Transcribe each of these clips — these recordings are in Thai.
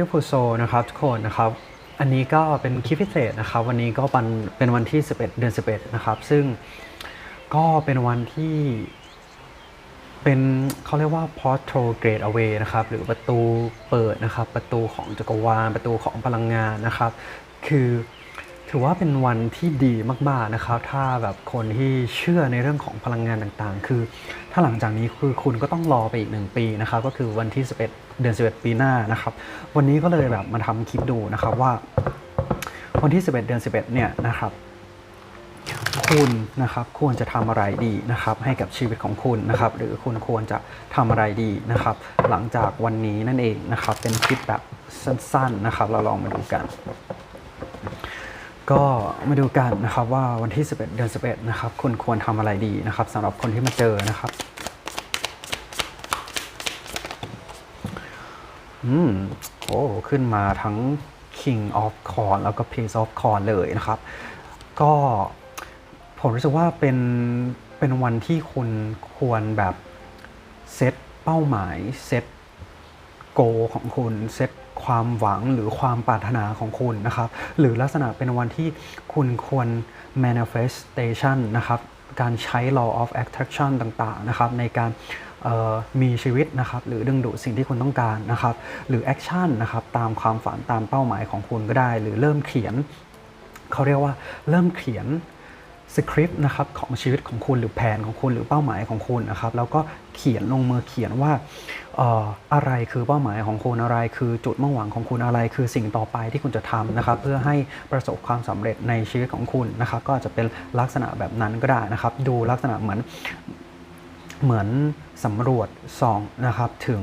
Beautiful Soul นะครับทุกคนนะครับ อันนี้ก็เป็นคลิปพิเศษนะครับ วันนี้ก็เป็นเป็นวันที่ 11 เดือน 11 นะครับ ซึ่งก็เป็นวันที่เป็นเขาเรียกว่า portal gate away นะครับ หรือประตูเปิดนะครับ ประตูของจักรวาล ประตูของพลังงานนะครับ คือถือว่าเป็นวันที่ดีมากๆนะครับ ถ้าแบบคนที่เชื่อในเรื่องของพลังงานต่างๆ คือ ถ้าหลังจากนี้คือคุณก็ต้องรอไปอีกหนึ่งปีนะครับ ก็คือวันที่ 11 เดือน 11 ปีหน้านะครับ วันนี้ก็เลยแบบมาทำคลิปดูนะครับว่า วันที่ 11 เดือน 11 เนี่ยนะครับคุณนะครับควรจะทำอะไรดีนะครับ ให้กับชีวิตของคุณนะครับ หรือคุณควรจะทำอะไรดีนะครับ หลังจากวันนี้นั่นเองนะครับ เป็นคลิปแบบสั้นๆนะครับ เราลองมาดูกัน ก็มาดูกันนะครับว่าวันที่ 11 เดือน 11 นะครับ คุณควรทำอะไรดีนะครับสำหรับคนที่มาเจอนะครับ อืมโอ้ขึ้นมาทั้ง King of Corn แล้วก็ Prince of Corn เลยนะครับ ก็ผมรู้สึกว่าเป็นเป็นวันที่คุณควรแบบเซตเป้าหมายเซตโกของคุณเซตความหวังหรือความปรารถนาของคุณนะครับ หรือลักษณะเป็นวันที่คุณควร manifestation นะครับ การใช้ law of attraction ต่างๆนะครับ ในการ มีชีวิตนะครับหรือดึงดูดสิ่งที่คุณต้องการนะครับหรือ action นนะครับตามความฝันตามเป้าหมายของคุณก็ได้ หรือเริ่มเขียนเขาเรียกว่าเริ่มเขียนสคริปต์นะครับของชีวิตของคุณหรือแผนของคุณหรือเป้าหมายของคุณนะครับแล้วก็เขียนลงมือเขียนว่าอออะไรคือเป้าหมายของคุณอะไร คือจุดมุ่งหวังของคุณอะไร คือสิ่งต่อไปที่คุณจะทำนะครับ เพื่อให้ประสบความสำเร็จในชีวิตของคุณนะครับ ก็จะเป็นลักษณะแบบนั้นก็ได้นะครับ ดูลักษณะเหมือน เหมือนสำรวจส่องนะครับถึง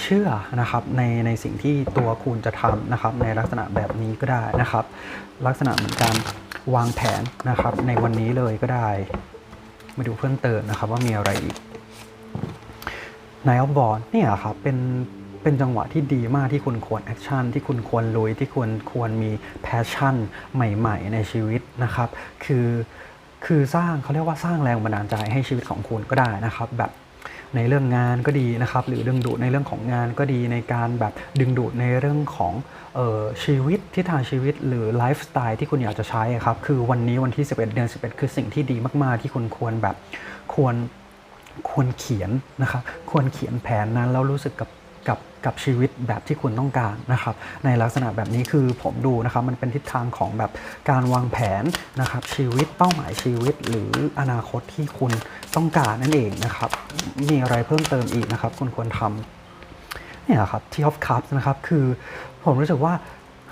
เชื่อนะครับในในสิ่งที่ตัวคุณจะทำนะครับในลักษณะแบบนี้ก็ได้นะครับ ลักษณะเหมือนการวางแผนนะครับ ในวันนี้เลยก็ได้ มาดูเพิ่มเติมนะครับว่ามีอะไรอีกนายออฟบอลเนี่ยครับเป็นเป็นจังหวะที่ดีมากที่คุณควรแอคชั่นที่คุณควรลุยที่ควรควรมีแพชชั่นใหม่ ๆ ในชีวิตนะครับ คือ คือสร้างเขาเรียกว่าสร้างแรงบันดาลใจให้ชีวิตของคุณก็ได้นะครับ แบบในเรื่องงานก็ดีนะครับ หรือดึงดูดในเรื่องของงานก็ดีในการแบบดึงดูดในเรื่องของออชีวิตทิศทางชีวิตหรือไลฟ์สไตล์ที่คุณอยากจะใช้ครับคือวันนี้วันที่ 11 เดือน 11 คือสิ่งที่ดีมากๆ ที่คุณควรแบบควรควรเขียนนะครับควรเขียนแผนนั้นแล้วรู้สึกกับ กับกับชีวิตแบบที่คุณต้องการนะครับในลักษณะแบบนี้คือผมดูนะครับมันเป็นทิศทางของแบบการวางแผนนะครับชีวิตเป้าหมายชีวิต หรืออนาคตที่คุณต้องการนั่นเองนะครับมีอะไรเพิ่มเติมอีกนะครับ คุณควรทำเนี่ยครับที่ออฟคัพนะครับคือผมรู้สึกว่า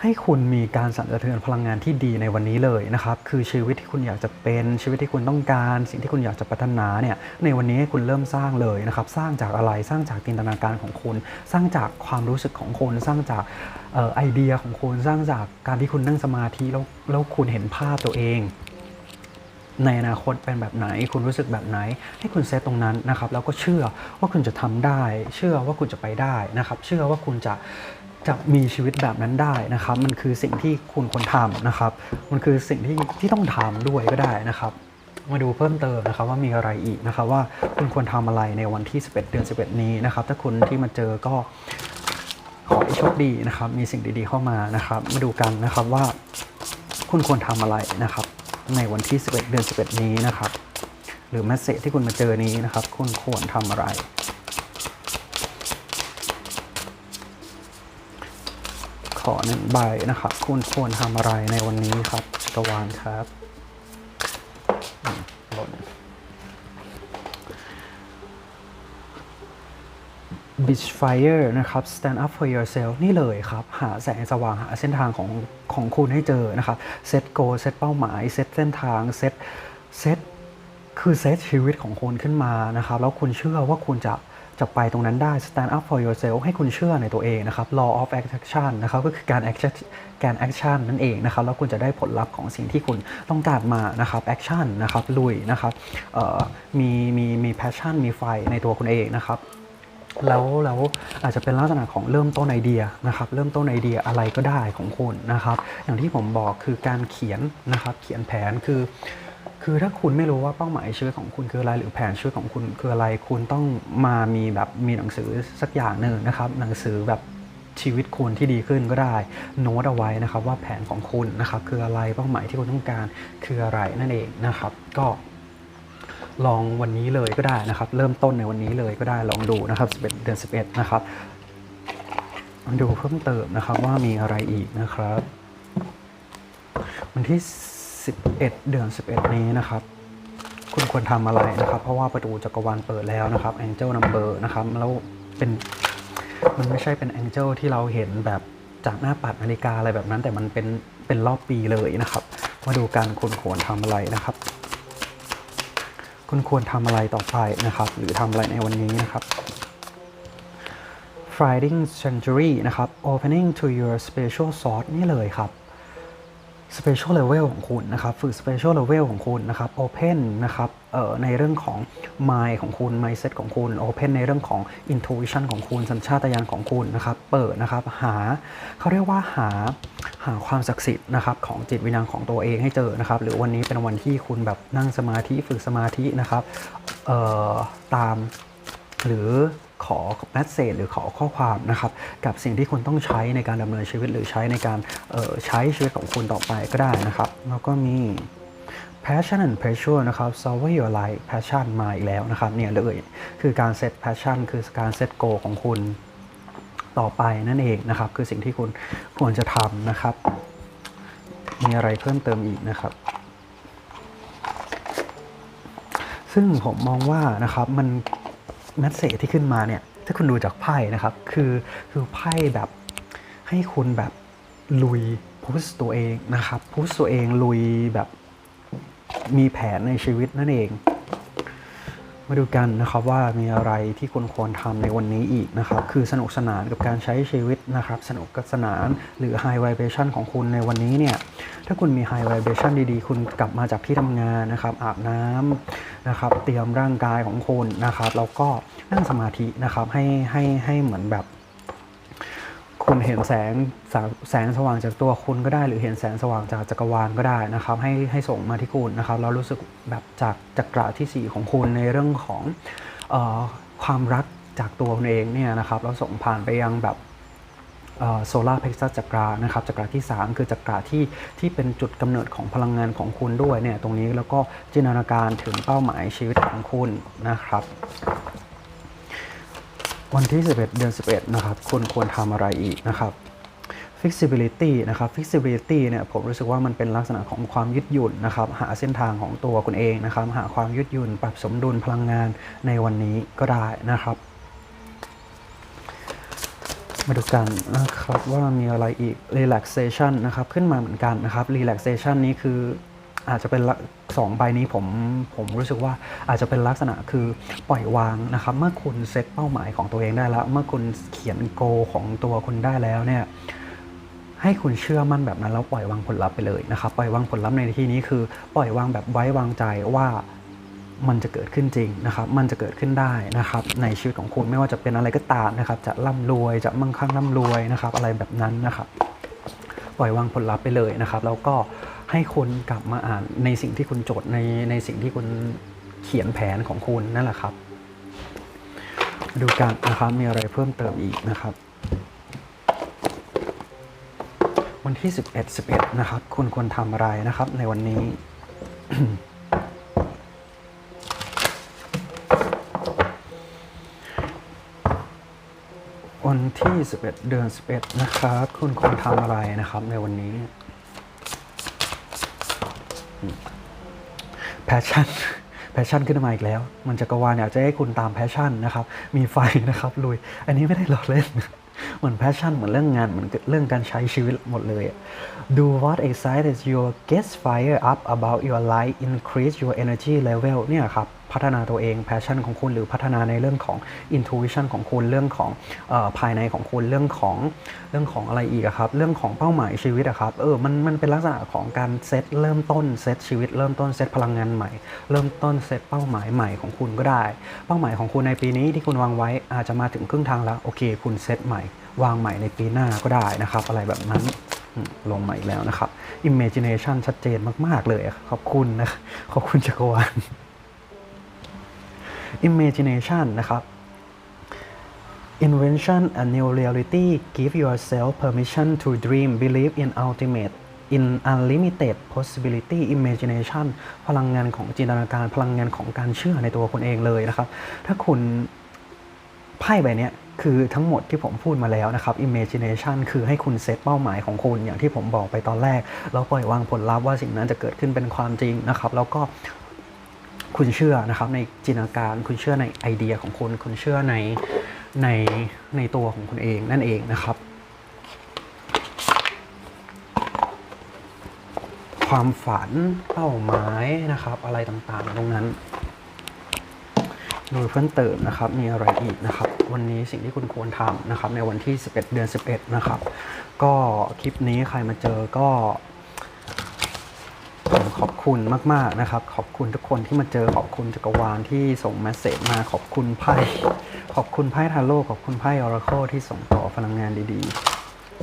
ให้คุณมีการสั่นสะเทือนพลังงานที่ดีในวันนี้เลยนะครับ คือชีวิตที่คุณอยากจะเป็นชีวิตที่คุณต้องการ สิ่งที่คุณอยากจะพัฒนาเนี่ยในวันนี้ให้คุณเริ่มสร้างเลยนะครับ สร้างจากอะไรสร้างจากจินตนาการของคุณ สร้างจากความรู้สึกของคุณสร้างจากออไอเดียของคุณสร้างจากการที่คุณนั่งสมาธิแล้วแล้วคุณเห็นภาพตัวเองในอนาคตเป็นแบบไหน คุณรู้สึกแบบไหน ให้คุณเซตตรงนั้นนะครับ แล้วก็เชื่อว่าคุณจะทำได้ เชื่อว่าคุณจะไปได้นะครับ เชื่อว่าคุณจะ จะมีชีวิตแบบนั้นได้นะครับ มันคือสิ่งที่คุณควรทำนะครับ มันคือสิ่งที่ที่ต้องทำด้วยก็ได้นะครับ มาดูเพิ่มเติมนะครับว่ามีอะไรอีกนะครับ ว่าคุณควรทำอะไรในวันที่ 11 เดือน 11 นี้นะครับ ถ้าคุณที่มาเจอก็ขอให้โชคดีนะครับ มีสิ่งดีๆเข้ามานะครับ มาดูกันนะครับว่าคุณควรทำอะไรนะครับ ในวันที่ 11 เดือน 11 นี้นะครับ หรือแมสเซจที่คุณมาเจอนี้นะครับ คุณควรทำอะไร ขอหนึ่งใบนะครับ คุณควรทำอะไรในวันนี้ครับจักรวาลครับหล่น Beach Fire นะครับ Stand up for yourself นี่เลยครับ หาแสงสว่างหาเส้นทางของของคุณให้เจอนะครับ เซตโกเซตเป้าหมาย เซตเส้นทาง เซตเซตคือเซตชีวิตของคุณขึ้นมานะครับ แล้วคุณเชื่อว่าคุณจะ จะไปตรงนั้นได้ stand up for yourself ให้คุณเชื่อในตัวเองนะครับ law of attraction นะครับก็คือการ action การ action นั่นเองนะครับแล้วคุณจะได้ผลลัพธ์ของสิ่งที่คุณต้องการมานะครับ action นะครับลุยนะครับมีมีมี passion มีไฟในตัวคุณเองนะครับแล้วแล้วอาจจะเป็นลักษณะของเริ่มต้นไอเดียนะครับ เริ่มต้นไอเดียอะไรก็ได้ของคุณนะครับ อย่างที่ผมบอกคือการเขียนนะครับ เขียนแผนคือ คือถ้าคุณไม่รู้ว่าเป้าหมายชีวิตของคุณคืออะไร หรือแผนชีวิตของคุณคืออะไร คุณต้องมามีแบบมีหนังสือสักอย่างหนึ่งนะครับ หนังสือแบบชีวิตคุณที่ดีขึ้นก็ได้โน้ตเอาไว้นะครับว่าแผนของคุณนะครับคืออะไรเป้าหมายที่คุณต้องการคืออะไรนั่นเองนะครับ ก็ลองวันนี้เลยก็ได้นะครับ เริ่มต้นในวันนี้เลยก็ได้ลองดูนะครับ11เดือน11 นะครับ ดูเพิ่มเติมนะครับว่ามีอะไรอีกนะครับ วันที่ 11 เดือน 11 นี้นะครับ คุณควรทำอะไรนะครับ เพราะว่าประตูจักรวาลเปิดแล้วนะครับ Angel Number นะครับ แล้วเป็นมันไม่ใช่เป็น Angel ที่เราเห็นแบบจากหน้าปัดนาฬิกาอะไรแบบนั้น แต่มันเป็นเป็นรอบปีเลยนะครับมาดูกันคุณควรทำอะไรนะครับ คุณควรทำอะไรต่อไปนะครับ หรือทำอะไรในวันนี้นะครับ Finding Sanctuary นะครับ Opening to your Special Source นี่เลยครับ Special Level ของคุณนะครับฝึก Special Level ของคุณนะครับ Open นะครับในเรื่องของ Mind ของคุณ Mindset ของคุณ Open ในเรื่องของ Intuition ของคุณ สัญชาตญาณของคุณนะครับ เปิดนะครับหาเขาเรียกว่าหาหาความศักดิ์สิทธิ์นะครับของจิตวิญญาณของตัวเองให้เจอนะครับ หรือวันนี้เป็นวันที่คุณแบบนั่งสมาธิฝึกสมาธินะครับตามหรือ ขอแมสเซจหรือขอข้อความนะครับกับสิ่งที่คุณต้องใช้ในการดำเนินชีวิตหรือใช้ในการออใช้ชีวิตของคุณต่อไปก็ได้นะครับ แล้วก็มี passion and pressure นะครับ solve your life passion มาอีกแล้วนะครับเนี่ยเลยคือการ set passion คือการ set goal ของคุณต่อไปนั่นเองนะครับ คือสิ่งที่คุณควรจะทำนะครับ มีอะไรเพิ่มเติมอีกนะครับ ซึ่งผมมองว่านะครับมัน แมสเซจที่ขึ้นมาเนี่ย ถ้าคุณดูจากไพ่นะครับ คือคือไพ่แบบให้คุณแบบลุยพุชตัวเองนะครับพุชตัวเองลุยแบบมีแผนในชีวิตนั่นเอง มาดูกันนะครับว่ามีอะไรที่คุณควรทำในวันนี้อีกนะครับ คือสนุกสนานกับการใช้ชีวิตนะครับ สนุกสนานหรือ High Vibration ของคุณในวันนี้เนี่ย ถ้าคุณมี High Vibration ดีๆ คุณกลับมาจากที่ทำงานนะครับอาบน้ำนะครับเตรียมร่างกายของคุณนะครับแล้วก็นั่งสมาธินะครับให้ให้ให้เหมือนแบบคุณเห็นแสงแสงแสงสว่างจากตัวคุณก็ได้ หรือเห็นแสงสว่างจากจักรวาลก็ได้นะครับ ให้ให้ส่งมาที่คุณนะครับแล้วรู้สึกแบบจากจักระที่ 4 ของคุณในเรื่องของออความรักจากตัวคุณเองเนี่ยนะครับแล้วส่งผ่านไปยังแบบ โซลาร์เพกซัสจักรานะครับจักระที่ 3 คือจักระที่ที่เป็นจุดกำเนิดของพลังงานของคุณด้วยเนี่ยตรงนี้แล้วก็จินตนาการถึงเป้าหมายชีวิตของคุณนะครับวันที่ 11 เดือน 11 นะครับ คุณควรทำอะไรอีกนะครับ flexibility นะครับ flexibility เนี่ยผมรู้สึกว่ามันเป็นลักษณะของความยืดหยุ่นนะครับ หาเส้นทางของตัวคุณเองนะครับ หาความยืดหยุ่น ปรับสมดุลพลังงานในวันนี้ก็ได้นะครับ มาดูกันนะครับว่ามีอะไรอีก relaxation นะครับ ขึ้นมาเหมือนกันนะครับ relaxation นี้คืออาจจะเป็นสองใบนี้ผมผมรู้สึกว่าอาจจะเป็นลักษณะคือปล่อยวางนะครับเมื่อคุณเซตเป้าหมายของตัวเองได้แล้วเมื่อคุณเขียนโกของตัวคุณได้แล้วเนี่ยให้คุณเชื่อมั่นแบบนั้นแล้วปล่อยวางผลลัพธ์ไปเลยนะครับปล่อยวางผลลัพธ์ในที่นี้คือ ปล่อยวางแบบไว้วางใจว่า มันจะเกิดขึ้นจริงนะครับ มันจะเกิดขึ้นได้นะครับในชีวิตของคุณไม่ว่าจะเป็นอะไรก็ตามนะครับ จะร่ำรวยจะมั่งคั่งร่ำรวยนะครับ อะไรแบบนั้นนะครับ ปล่อยวางผลลัพธ์ไปเลยนะครับ แล้วก็ให้คนกลับมาอ่านในสิ่งที่คุณจดในในสิ่งที่คุณเขียนแผนของคุณนั่นแหละครับดูกันนะครับมีอะไรเพิ่มเติมอีกนะครับ วันที่ 11 11 นะครับ คุณควรทำอะไรนะครับในวันนี้ ที่ 11 เดือน 11 นะครับ คุณควรทำอะไรนะครับในวันนี้แพชชั่นแพชชั่นขึ้นมาอีกแล้ว มันจักรวาลอยากจะให้คุณตามแพชชั่นนะครับ มีไฟนะครับลุย อันนี้ไม่ได้หลอกเล่น เหมือนแพชชั่นเหมือนเรื่องงาน เหมือนเรื่องการใช้ชีวิตหมดเลย Do what excites your gets fire up about your life increase your energy level เนี่ยครับ พัฒนาตัวเองแพชชั่นของคุณ หรือพัฒนาในเรื่องของ intuition ของคุณเรื่องของออภายในของคุณเรื่องของเรื่องของอะไรอีกครับ เรื่องของเป้าหมายชีวิตอะครับเออมันมันเป็นลักษณะของการเซตเริ่มต้นเซตชีวิตเริ่มต้นเซตพลังงานใหม่ เริ่มต้นเซตเป้าหมายใหม่ของคุณก็ได้ เป้าหมายของคุณในปีนี้ที่คุณวางไว้อาจจะมาถึงครึ่งทางแล้วโอเค คุณเซตใหม่ วางใหม่ในปีหน้าก็ได้นะครับ อะไรแบบนั้นลงมาอีกแล้วนะครับ imagination ชัดเจนมาก ๆ เลยขอบคุณนะ ขอบคุณจักรวาล imagination นะครับ invention a new reality give yourself permission to dream believe in ultimate in unlimited possibility imagination พลังงานของจินตนาการ พลังงานของการเชื่อในตัวคุณเองเลยนะครับ ถ้าคุณไพ่ใบเนี้ยคือทั้งหมดที่ผมพูดมาแล้วนะครับ imagination คือให้คุณเซตเป้าหมายของคุณอย่างที่ผมบอกไปตอนแรก แล้วปล่อยวางผลลัพธ์ว่าสิ่งนั้นจะเกิดขึ้นเป็นความจริงนะครับ แล้วก็ คุณเชื่อนะครับในจินตนาการคุณเชื่อในไอเดียของคุณคุณเชื่อในในในตัวของคุณเองนั่นเองนะครับ ความฝันเป้าหมายนะครับ อะไรต่างๆ ตรงนั้นโดยเพิ่มเติมนะครับ มีอะไรอีกนะครับ วันนี้สิ่งที่คุณควรทำนะครับ ในวันที่ 11 เดือน 11 นะครับ ก็คลิปนี้ใครมาเจอก็ผมขอบ คุณมาก ๆ นะครับ ขอบคุณทุกคนที่มาเจอขอบคุณจักรวาลที่ส่งเมสเซจมาขอบคุณไพ่ขอบคุณไพ่ทาโร่ขอบคุณไพ่ออราโคที่ส่งต่อพลังงานดี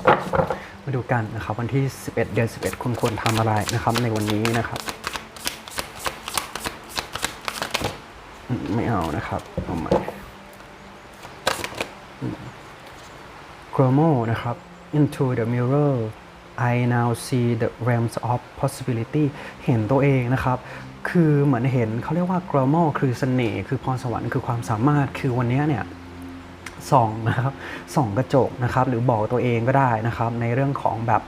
ๆ มาดูกันนะครับ วันที่ 11 เดือน 11 คุณควรทำอะไรนะครับ ในวันนี้นะครับไม่เอานะครับเอาใหม่ g r o m o นะครับ into the mirror I now see the realms of possibility เห็นตัวเองนะครับ คือเหมือนเห็นเขาเรียกว่า g r o m o คือเสน่ห์คือพรสวรรค์คือความสามารถคือวันนี้เนี่ยส่องนะครับส่องกระจกนะครับ หรือบอกตัวเองก็ได้นะครับ ในเรื่องของแบบ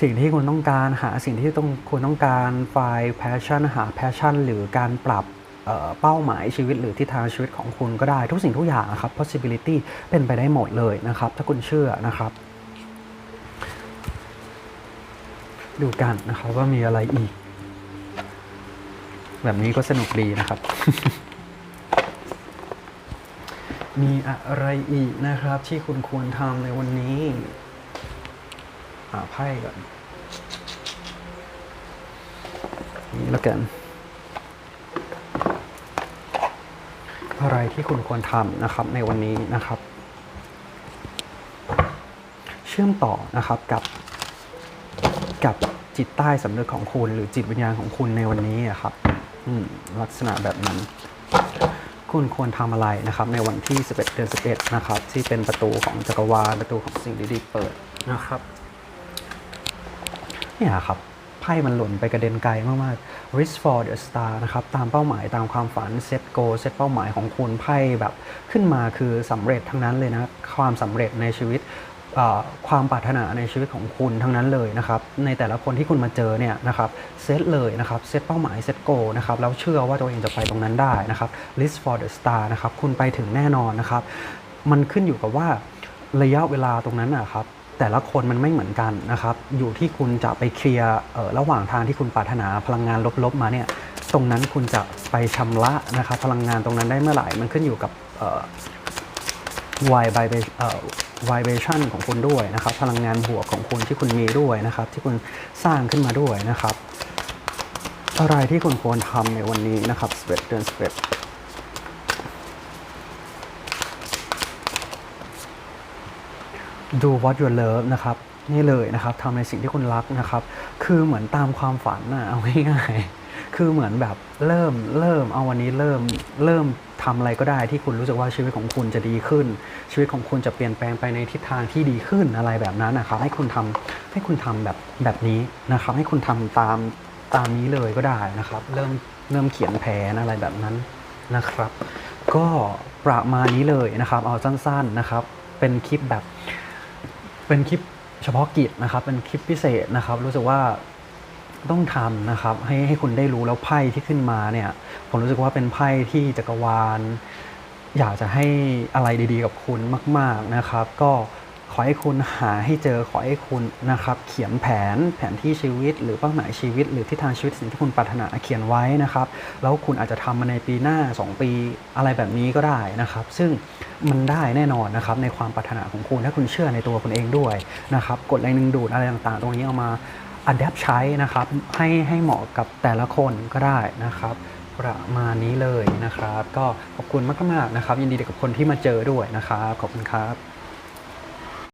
สิ่งที่คุณต้องการหาสิ่งที่ต้องคุณต้องการไฟล์ passion หา passion หรือการปรับเเป้าหมายชีวิตหรือทิศทางชีวิตของคุณก็ได้ ทุกสิ่งทุกอย่างนะครับ possibility เป็นไปได้หมดเลยนะครับ ถ้าคุณเชื่อนะครับ ดูกันนะครับว่ามีอะไรอีก แบบนี้ก็สนุกดีนะครับ มีอะไรอีกนะครับ ที่คุณควรทำในวันนี้อาไพ่ก่อนนี่แล้วกัน อะไรที่คุณควรทำนะครับในวันนี้นะครับ เชื่อมต่อนะครับกับ จิตใต้สำนึกของคุณ หรือจิตวิญญาณของคุณในวันนี้อะครับลักษณะแบบนั้น คุณควรทำอะไรนะครับ ในวันที่ 11 เดือน 11 นะครับ ที่เป็นประตูของจักรวาลประตูของสิ่งดีๆเปิดนะครับเนี่ยครับไพ่มันหล่นไปกระเด็นไกลมากๆ reach for the star นะครับ ตามเป้าหมายตามความฝัน set goal set เป้าหมายของคุณไพ่แบบขึ้นมาคือสำเร็จทั้งนั้นเลยนะ ความสำเร็จในชีวิต ความปรารถนาในชีวิตของคุณทั้งนั้นเลยนะครับในแต่ละคนที่คุณมาเจอเนี่ยนะครับเซตเลยนะครับเซตเป้าหมายเซตโกนะครับแล้วเชื่อว่าตัวเองจะไปตรงนั้นได้นะครับ list for the star นะครับคุณไปถึงแน่นอนนะครับมันขึ้นอยู่กับว่าระยะเวลาตรงนั้นนะครับแต่ละคนมันไม่เหมือนกันนะครับอยู่ที่คุณจะไปเคลียร์ระหว่างทางที่คุณปรารถนาพลังงานลบๆมาเนี่ยตรงนั้นคุณจะไปชำระนะครับพลังงานตรงนั้นได้เมื่อไหร่มันขึ้นอยู่กับวายไบเอ่อ vibration ของคุณด้วยนะครับ พลังงานบวกของคุณที่คุณมีด้วยนะครับ ที่คุณสร้างขึ้นมาด้วยนะครับ อะไรที่คุณควรทำในวันนี้นะครับ11เดือน11 do what you love นะครับ นี่เลยนะครับทำในสิ่งที่คุณรักนะครับ คือเหมือนตามความฝันนะเอาง่ายๆคือเหมือนแบบเริ่มเริ่มเอาวันนี้เริ่มเริ่ม ทำอะไรก็ได้ที่คุณรู้สึกว่าชีวิตของคุณจะดีขึ้น ชีวิตของคุณจะเปลี่ยนแปลงไปในทิศทางที่ดีขึ้นอะไรแบบนั้นนะครับ ให้คุณทำให้คุณทำแบบแบบนี้นะครับ ให้คุณทำตามตามนี้เลยก็ได้นะครับ เริ่มเริ่มเขียนแผนอะไรแบบนั้นนะครับ ก็ประมาณนี้เลยนะครับ เอาสั้นๆนะครับ เป็นคลิปแบบเป็นคลิปเฉพาะกิจนะครับ เป็นคลิปพิเศษนะครับ รู้สึกว่า ต้องทำนะครับให้ให้คุณได้รู้แล้วไพ่ที่ขึ้นมาเนี่ยผมรู้สึกว่าเป็นไพ่ที่จักรวาล อยากจะให้อะไรดีๆ กับคุณมาก ๆนะครับ ก็ขอให้คุณหาให้เจอขอให้คุณนะครับ เขียนแผนแผนที่ชีวิต หรือเป้าหมายชีวิต หรือทิศทางชีวิตสิ่งที่คุณปรารถนาเขียนไว้นะครับ แล้วคุณอาจจะทำมาในปีหน้า 2 ปีอะไรแบบนี้ก็ได้นะครับ ซึ่งมันได้แน่นอนนะครับในความปรารถนาของคุณถ้าคุณเชื่อในตัวคุณเองด้วยนะครับกฎแรงดึงดูดอะไรต่างๆ ตรงนี้เอามา อัดแอปใช้นะครับให้ให้เหมาะกับแต่ละคนก็ได้นะครับ ประมาณนี้เลยนะครับ ก็ขอบคุณมากๆนะครับ ยินดีกับคนที่มาเจอด้วยนะครับ ขอบคุณครับ